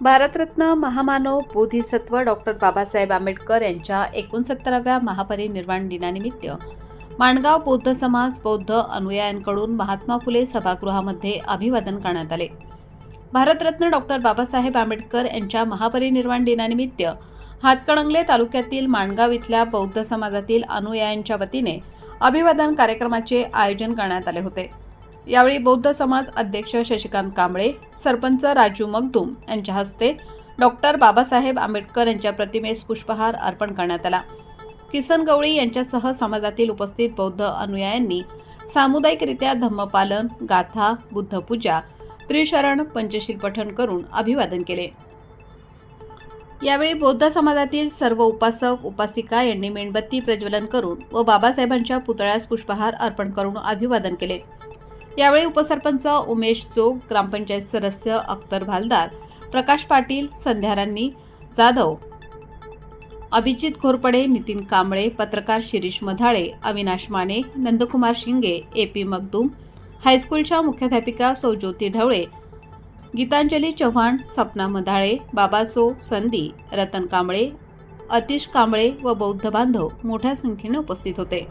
भारतरत्न महामानव बोधिसत्व डॉक्टर बाबासाहेब आंबेडकर यांच्या एकोणसत्तराव्या महापरिनिर्वाण दिनानिमित्त माणगाव बौद्ध समाज बौद्ध अनुयायांकडून महात्मा फुले सभागृहामध्ये अभिवादन करण्यात आले. भारतरत्न डॉक्टर बाबासाहेब आंबेडकर यांच्या महापरिनिर्वाण दिनानिमित्त हातकणंगले तालुक्यातील माणगाव इथल्या बौद्ध समाजातील अनुयायांच्या वतीने अभिवादन कार्यक्रमाचे आयोजन करण्यात आले होते. यावेळी बौद्ध समाज अध्यक्ष शशिकांत कांबळे सरपंच राजू मगदूम यांच्या हस्ते डॉक्टर बाबासाहेब आंबेडकर यांच्या प्रतिमेस पुष्पहार अर्पण करण्यात आला. किसन गवळी यांच्यासह समाजातील उपस्थित बौद्ध अनुयायांनी सामुदायिकरित्या धम्मपालन गाथा बुद्धपूजा त्रिशरण पंचशील पठण करून अभिवादन केले. यावेळी बौद्ध समाजातील सर्व उपासक उपासिका यांनी मेणबत्ती प्रज्वलन करून व बाबासाहेबांच्या पुतळ्यास पुष्पहार अर्पण करून अभिवादन केले. यावेळी उपसरपंच उमेश जोग ग्रामपंचायत सदस्य अख्तर भालदार प्रकाश पाटील संध्यारांनी जाधव अभिजित घोरपडे नितीन कांबळे पत्रकार शिरीष मधाळे अविनाश माने नंदकुमार शिंगे ए पी मगदूम हायस्कूलच्या मुख्याध्यापिका सौज्योती ढवळे गीतांजली चव्हाण सपना मधाळे बाबासो संदी रतन कांबळे अतिश कांबळे व बौद्ध बांधव मोठ्या संख्येने उपस्थित होते.